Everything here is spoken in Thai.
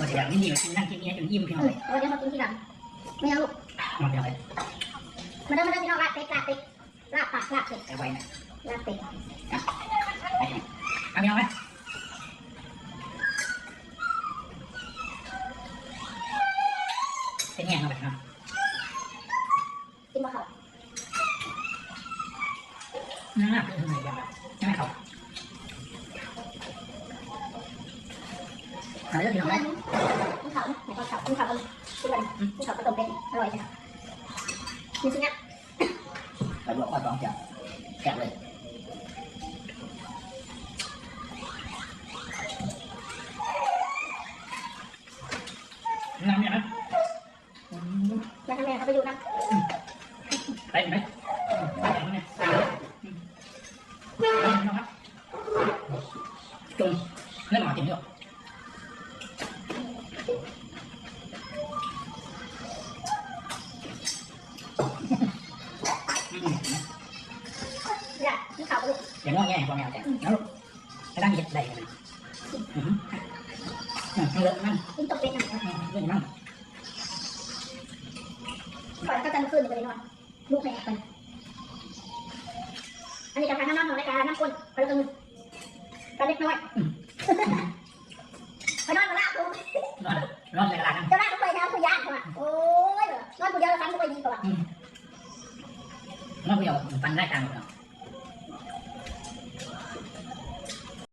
ว่าจะอยากนี่ดีกินนั่งกินนี้จนอิ่มพี่น้องเลยเออเดี๋ยวมากินทีหลังไม่เอาลูกนอนพี่น้องเลยมาเด้อมาเด้อพี่น้องลาบเป็ดลาบเป็ดลาบปักลาบเป็ดแต่ไว้นะลาบเป็ดไปเอาพี่น้องไหมเป็นแง่เข้าไปครับกินบ่เขาน่าเป็นยังไงกันใหมเขาเรื่องพี่น้องไหมกินเขาไหนก็เขากินเขากันกินกันกินเขาก็ต้มเป็ดอร่อยใช่ไหมมีสิ่งนี้ไปลวกข้าวตองจับแกะเลยน้ำเนี่ยนะแล้วทำไมเขาไปดูนะไปไหมไปไหนเนี่ยนะครับจุ่มเล่นหมอจริงด้วย อยากินเขาไปลูกอย่างง้อแง่พอแมวแต่แล้วลูกจะตั้งเย็ดได้ไหมอืมเลิกนั่นกินต้มเป็ดนะเรื่องมั่งก่อนก็จะคืนไปนอนลูกแม่กันอันนี้กับทางน้ำนอนในการน้ำก้นไปแล้วกันกันเล็กน้อยไปนอนมาลาบลูก นอนนอนในกระดาษนั่นจะลาบลูกไปนะผู้ย่างเขาอะโอ้ยนอนผู้เดียวแล้วทำลูกไปดีกว่านอนผู้เดียวฟันได้กลางหมดแล้ว